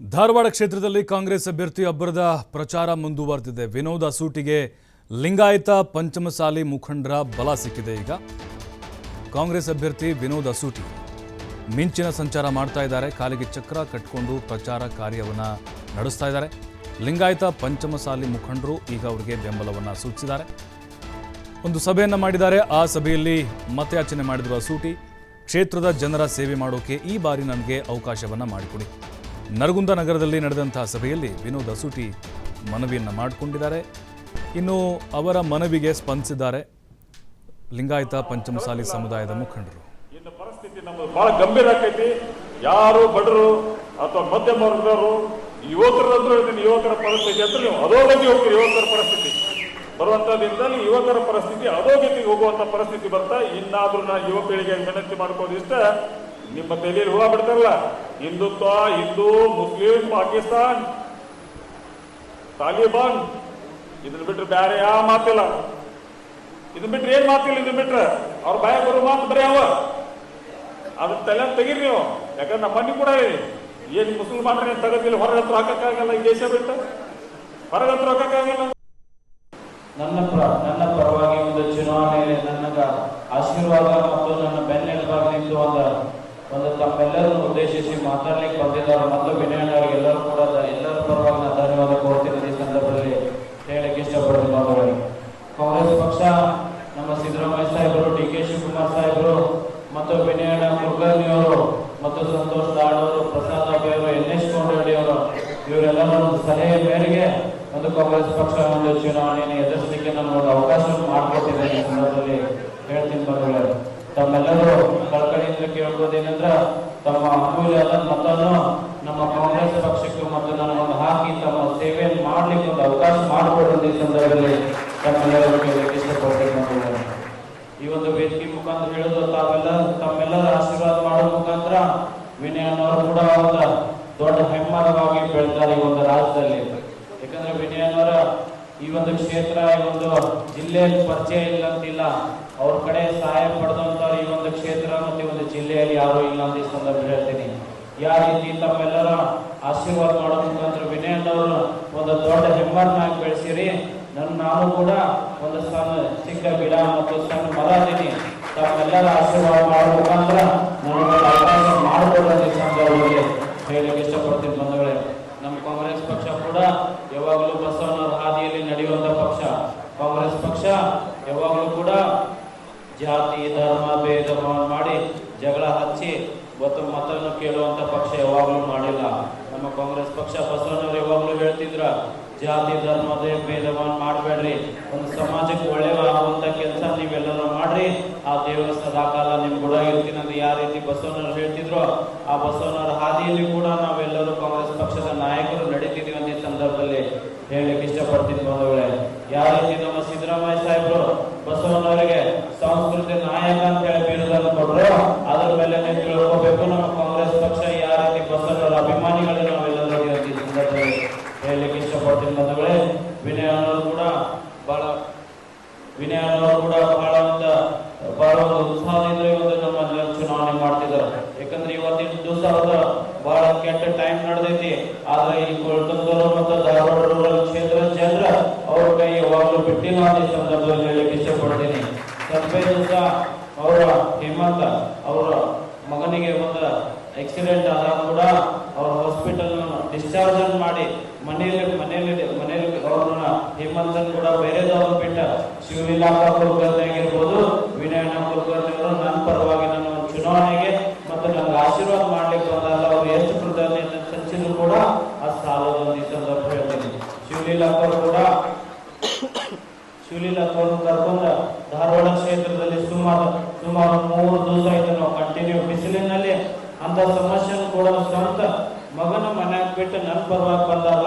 ಧಾರವಾಡ ಕ್ಷೇತ್ರದಲ್ಲಿ ಕಾಂಗ್ರೆಸ್ ಅಭ್ಯರ್ಥಿ ಅಬ್ಬರದ ಪ್ರಚಾರ ಮುಂದುವರೆದಿದೆ. ವಿನೋದ ಸೂಟಿಗೆ ಲಿಂಗಾಯತ ಪಂಚಮಸಾಲಿ ಮುಖಂಡರ ಬಲ ಸಿಕ್ಕಿದೆ. ಈಗ ಕಾಂಗ್ರೆಸ್ ಅಭ್ಯರ್ಥಿ ವಿನೋದ್ ಅಸೂಟಿ ಮಿಂಚಿನ ಸಂಚಾರ ಮಾಡ್ತಾ ಇದ್ದಾರೆ. ಕಾಲಿಗೆ ಚಕ್ರ ಕಟ್ಕೊಂಡು ಪ್ರಚಾರ ಕಾರ್ಯವನ್ನು ನಡೆಸ್ತಾ ಇದ್ದಾರೆ. ಲಿಂಗಾಯತ ಪಂಚಮಸಾಲಿ ಮುಖಂಡರು ಈಗ ಅವರಿಗೆ ಬೆಂಬಲವನ್ನು ಸೂಚಿಸಿದ್ದಾರೆ. ಒಂದು ಸಭೆಯನ್ನು ಮಾಡಿದ್ದಾರೆ. ಆ ಸಭೆಯಲ್ಲಿ ಮತಯಾಚನೆ ಮಾಡಿರುವ ಅಸೂಟಿ ಕ್ಷೇತ್ರದ ಜನರ ಸೇವೆ ಮಾಡೋಕೆ ಈ ಬಾರಿ ನನಗೆ ಅವಕಾಶವನ್ನು ಮಾಡಿಕೊಡಿ. ನರಗುಂದ ನಗರದಲ್ಲಿ ನಡೆದಂತಹ ಸಭೆಯಲ್ಲಿ ವಿನೋದ್ ಅಸೂಟಿ ಮನವಿಯನ್ನು ಮಾಡಿಕೊಂಡಿದ್ದಾರೆ. ಇನ್ನು ಅವರ ಮನವಿಗೆ ಸ್ಪಂದಿಸಿದ್ದಾರೆ ಲಿಂಗಾಯತ ಪಂಚಮಸಾಲಿ ಸಮುದಾಯದ ಮುಖಂಡರು. ಇನ್ನು ಪರಿಸ್ಥಿತಿ ನಮ್ಮದು ಬಹಳ ಗಂಭೀರ ಆಕೈತಿ. ಯಾರು ಬಡರು ಅಥವಾ ಮಧ್ಯಮ ವರ್ಗದವರು ಯುವಕರಂದ್ರೂ ಹೇಳ್ತೀನಿ, ಯುವಕರ ಪರಿಸ್ಥಿತಿ ಅಂದ್ರೆ ನೀವು ಅಧೋಗತಿ ಹೋಗ್ತೀರಿ, ಯುವಕರ ಪರಿಸ್ಥಿತಿ. ಬರುವಂತ ದಿನದಲ್ಲಿ ಯುವಕರ ಪರಿಸ್ಥಿತಿ ಅಧೋಗತಿಗೆ ಹೋಗುವಂತ ಪರಿಸ್ಥಿತಿ ಬರ್ತಾ, ಇನ್ನಾದ್ರೂ ನಾ ಯುವ ಪೀಳಿಗೆ ವಿನಂತಿ ಮಾಡ್ಕೋದು ಇಷ್ಟ. ನಿಮ್ಮ ತಲೆಯಲ್ಲಿ ಹೂವ ಬಿಡ್ತಾರಲ್ಲ ಹಿಂದುತ್ವ, ಹಿಂದೂ, ಮುಸ್ಲಿಂ, ಪಾಕಿಸ್ತಾನ್, ತಾಲಿಬಾನ್ ಇದನ್ನ ಬಿಟ್ರೆ ಬೇರೆ ಯಾವ ಮಾತಿಲ್ಲ. ಇದನ್ನ ಬಿಟ್ರೆ ಏನ್ ಮಾತಿಲ್ಲ ಇದನ್ನ ಬಿಟ್ರೆ? ಅವ್ರ ಬಾಯ ಬರೋ ಮಾತು ಬರೀ ಅವ. ಅದ್ರ ತಲೆ ತೆಗೀರಿ ನೀವು. ಯಾಕಂದ್ರೆ ನಮ್ಮ ಮನೆ ಕೂಡ ಏನ್ ಮುಸಲ್ಮಾನರೇ ತಗದಿಲ್ಲ, ಹೊರಗೆ ಹತ್ರ ಹಾಕಕ್ಕಾಗಲ್ಲ ಈ ದೇಶ ಬಿಟ್ಟು. ಹೊರಗೆ ಹತ್ರ ಹಾಕಕ್ಕಾಗಲ್ಲ. ನನ್ನ ಪ್ರ, ನನ್ನ ಪರವಾಗಿ ಒಂದು ಚುನಾವಣೆಯಲ್ಲಿ ನನ್ನ ಆಶೀರ್ವಾದ ಮತ್ತು ನನ್ನ ಬೆನ್ನೆಲುಬಾಗಿ ನಿಂತು ಒಂದು ಒಂದು ತಮ್ಮೆಲ್ಲರನ್ನು ಉದ್ದೇಶಿಸಿ ಮಾತಾಡ್ಲಿಕ್ಕೆ ಬಂದಿದ್ದಾರೆ. ಮತ್ತು ವಿನಯಣ್ಣ ಎಲ್ಲರೂ ಕೂಡ ಎಲ್ಲರ ಪರವಾಗಿ ನಾನು ಧನ್ಯವಾದ ಕೋರ್ತೀನಿ ಈ ಸಂದರ್ಭದಲ್ಲಿ ಹೇಳಕ್ಕೆ ಇಷ್ಟಪಡ್ತೀನಿ ಬಾಬುಗಳೇ ಕಾಂಗ್ರೆಸ್ ಪಕ್ಷ, ನಮ್ಮ ಸಿದ್ದರಾಮಯ್ಯ ಸಾಹೇಬರು, ಡಿ ಕೆ ಶಿವಕುಮಾರ್ ಸಾಹೇಬರು ಮತ್ತು ವಿನಯಣ್ಣ ಕುಲಕರ್ಣಿ ಅವರು ಮತ್ತು ಸಂತೋಷ್ ದಾಡ್ ಅವರು ಪ್ರಸಾದ್ ಅಬ್ಬೆ ಅವರು ಎನ್ ಎಸ್ ಕೋಂಡಿ ಅವರು ಇವರೆಲ್ಲರ ಒಂದು ಸಲಹೆ ಮೇರೆಗೆ ಒಂದು ಕಾಂಗ್ರೆಸ್ ಪಕ್ಷ ಒಂದು ಚುನಾವಣೆಯನ್ನು ಎದುರಿಸಲಿಕ್ಕೆ ನಾನು ಒಂದು ಅವಕಾಶ ಮಾಡಿಕೊಟ್ಟಿದ್ದೇನೆ ಈ ಸಂದರ್ಭದಲ್ಲಿ ಹೇಳ್ತೀನಿ ಬಂಧುಗಳೇ ತಮ್ಮೆಲ್ಲರೂ ಕಳಕಳಿಯಿಂದ ಕೇಳ್ಬೋದೇನೆಂದ್ರ ತಮ್ಮ ಅಮೂಲ್ಯ ಮತವನ್ನು ನಮ್ಮ ಕಾಂಗ್ರೆಸ್ ಪಕ್ಷಕ್ಕೆ ಮತ್ತು ನನಗೊಂದು ಹಾಕಿ ತಮ್ಮ ಸೇವೆಯನ್ನು ಮಾಡ್ಲಿಕ್ಕೆ ಒಂದು ಅವಕಾಶ ಮಾಡಿಕೊಡುವಂತ ಸಂದರ್ಭದಲ್ಲಿ ತಮ್ಮೆಲ್ಲರೂ ಕೇಳಲಿಕ್ಕೆ ಈ ಒಂದು ವೇದಿಕೆ ಮುಖಾಂತರ ಹೇಳೋದು ತಾವೆಲ್ಲ ತಮ್ಮೆಲ್ಲರ ಆಶೀರ್ವಾದ ಮಾಡೋ ಮುಖಾಂತರ ವಿನಯನವರು ಕೂಡ ಒಂದು ದೊಡ್ಡ ಹೆಮ್ಮರವಾಗಿ ಬೆಳೆದಾರೆ ಈ ಒಂದು ರಾಜ್ಯದಲ್ಲಿ. ಯಾಕಂದ್ರೆ ವಿನಯನವರ ಈ ಒಂದು ಕ್ಷೇತ್ರ, ಈ ಒಂದು ಜಿಲ್ಲೆಯಲ್ಲಿ ಪರಿಚಯ ಇಲ್ಲ ಅಂತಿಲ್ಲ. ಅವ್ರ ಕಡೆ ಸಹಾಯ ಪಡೆದಂತ ಈ ಒಂದು ಕ್ಷೇತ್ರ ಜಿಲ್ಲೆಯಲ್ಲಿ ಯಾರು ಇಲ್ಲ ಅಂತ ಈ ಸಂದರ್ಭ ಹೇಳ್ತೀನಿ. ಯಾವ ರೀತಿ ತಮ್ಮೆಲ್ಲರ ಆಶೀರ್ವಾದ ಮಾಡೋ ಮುಖಾಂತರ ವಿನಯನವರು ಒಂದು ದೊಡ್ಡ ಹೆಮ್ಮರನಾಗಿ ಬೆಳೆಸಿರಿ. ನನ್ನ ನಾನು ಕೂಡ ಒಂದು ಸಣ್ಣ ಚಿಕ್ಕ ಗಿಡ ಮತ್ತು ಸಣ್ಣ ಮರ ಅದೀನಿ ತಮ್ಮೆಲ್ಲರ ಆಶೀರ್ವಾದ ಮಾಡೋ ಮುಖಾಂತರ ನನಗೆ ಅವಕಾಶ ಮಾಡಿಕೊಡೋದು ಸಂದರ್ಭದಲ್ಲಿ ಇಷ್ಟಪಡ್ತೀನಿ ಬಂಧುಗಳೇ. ನಮ್ಮ ಕಾಂಗ್ರೆಸ್ ಪಕ್ಷ ಕೂಡ ಯಾವಾಗಲೂ ಬಸವನ ಹಾದಿಯಲ್ಲಿ ನಡೆಯುವಂತ ಪಕ್ಷ. ಕಾಂಗ್ರೆಸ್ ಪಕ್ಷ ಯಾವಾಗಲೂ ಕೂಡ ಜಾತಿ, ಧರ್ಮ, ಭೇದ ಮಾಡಿ ಜಗಳ ಹಚ್ಚಿ ಇವತ್ತು ಮತವನ್ನು ಕೇಳುವಂತ ಪಕ್ಷ ಯಾವಾಗಲೂ ಮಾಡಿಲ್ಲ. ನಮ್ಮ ಕಾಂಗ್ರೆಸ್ ಪಕ್ಷ ಬಸವಣ್ಣವರು ಯಾವಾಗಲೂ ಹೇಳ್ತಿದ್ರ, ಜಾತಿ ಧರ್ಮದ ಭೇದವನ್ನು ಮಾಡಬೇಡ್ರಿ. ಒಂದು ಸಮಾಜಕ್ಕೆ ಒಳ್ಳೆಯವಾಗುವಂತ ಕೆಲಸ ನೀವೆಲ್ಲರೂ ಮಾಡ್ರಿ. ಆ ದೇವರ ಸದಾಕಾಲ ನಿಮ್ ಕೂಡ ಇರ್ತೀನಿ ಅಂತ ಯಾವ ರೀತಿ ಬಸವಣ್ಣವ್ರು ಹೇಳ್ತಿದ್ರು, ಆ ಬಸವಣ್ಣವರ ಹಾದಿಯಲ್ಲಿ ಕೂಡ ನಾವೆಲ್ಲರೂ ಕಾಂಗ್ರೆಸ್ ಪಕ್ಷದ ನಾಯಕರು ನಡೀತಿದೀವಿ ಅಂತ ಈ ಸಂದರ್ಭದಲ್ಲಿ ಹೇಳಲಿಕ್ಕೆ ಇಷ್ಟಪಡ್ತೀನಿ ಬಂಧುಗಳೇ ಯಾವ ರೀತಿ ನಮ್ಮ ಸಿದ್ದರಾಮಯ್ಯ ಸಾಹೇಬರು ಬಸವಣ್ಣವರಿಗೆ ಸಂಸ್ಕೃತಿ ನಾಯಕ ಅಂತ ಹೇಳಿ ಬಿರುದನ್ನು ಕೊಟ್ಟರು ಅದ್ರ ಮೇಲೆ ನೀವು ತಿಳ್ಕೋಬೇಕು ನಮ್ಮ ಕಾಂಗ್ರೆಸ್ ಪಕ್ಷ ಯಾವ ರೀತಿ ಬಸವಣ್ಣವರ ಅಭಿಮಾನಿಗಳು ನಾವೆಲ್ಲರೂ ಇದೀವಿ ಅಂತ ಈ ಸಂದರ್ಭದಲ್ಲಿ ಹೇಳಲಿಕ್ಕೆ ಇಷ್ಟಪಡ್ತೀನಿ ಬಂಧುಗಳೇ ವಿನಯ ಅನ್ನೋರು ಕೂಡ ಬಹಳ ವಿನಯ ಅನ್ನೋರು ಕೂಡ ಬಹಳ ಒಂದು ಬಹಳ ಒಂದು ಉತ್ಸಾಹದಿಂದ ಇವತ್ತು ಒಂದು ನಮ್ಮ ಚುನಾವಣೆ ಮಾಡ್ತಿದ್ದಾರೆ. ಯಾಕಂದ್ರೆ ಇವತ್ತಿನ ದಿವಸ ಅದ ಬಹಳ ಕೆಟ್ಟ ಟೈಮ್ ನಡೆದೈತಿ. ಆದ್ರೆ ಈ ಕೊಳ್ತಂದೂರು ಮತ್ತು ಧಾರವಾಡ ರೂರಲ್ ಕ್ಷೇತ್ರ ಜನರ ಅವ್ರ ಕೈ ಯಾವಾಗಲೂ ಬಿಟ್ಟಿಲ್ಲ ಅಂತ ಈ ಸಂದರ್ಭದಲ್ಲಿ ಹೇಳಲಿಕ್ಕೆ ಇಷ್ಟಪಡ್ತೀನಿ. ದಿವಸ ಅವರ ಹೇಮಂತ ಅವರ ಮಗನಿಗೆ ಒಂದು ಆಕ್ಸಿಡೆಂಟ್ ಆದಾಗ ಕೂಡ ಅವ್ರ ಹಾಸ್ಪಿಟಲ್ ಡಿಸ್ಚಾರ್ಜ್ ಮಾಡಿ ಮನೆಯಲ್ಲಿ ಮನೆಯಲ್ಲಿ ಮನೆಯಲ್ಲಿ ಅವ್ರನ್ನ ಹೇಮಂತನ್ ಕೂಡ ಬೇರೆದವ್ರನ್ನ ಬಿಟ್ಟ ಶಿವಲೀಲಾ ಆಗಿರ್ಬೋದು. ವಿನಯಣ್ಣ ಕುಲಕರ್ಣಿಗಳು ನನ್ನ ಪರವಾಗಿ ನನ್ನ ಒಂದು ಚುನಾವಣೆಗೆ ಮತ್ತು ನನಗೆ ಆಶೀರ್ವಾದ ಮಾಡ್ಲಿಕ್ಕೆ ಬಂದಾಗ ಅವರು ಎಷ್ಟು ಪ್ರಧಾನಿಯನ್ನು ಸಂಚಿದ್ರು ಕೂಡ ಆ ಸಾಲದ ಈ ಸಂದರ್ಭದಲ್ಲಿ ಶಿವಲೀಲಾ ಅವರು ಕೂಡ, ಶಿವಲೀಲಾ ಅವರು ಕರ್ಕೊಂಡ ಧಾರವಾಡ ಕ್ಷೇತ್ರದಲ್ಲಿ ಸುಮಾರು ಸುಮಾರು ಮೂರು ದಿವಸ ಆಯ್ತು ನಾವು ಕಂಟಿನ್ಯೂ ಬಿಸಿಲಿನಲ್ಲಿ. ಅಂತ ಸಮಸ್ಯೆಯನ್ನು ಕೂಡ ಸ್ವಂತ ಮಗನ ಮನೆ ಬಿಟ್ಟು ನನ್ನ ಪರವಾಗಿ ಬಂದಾಗ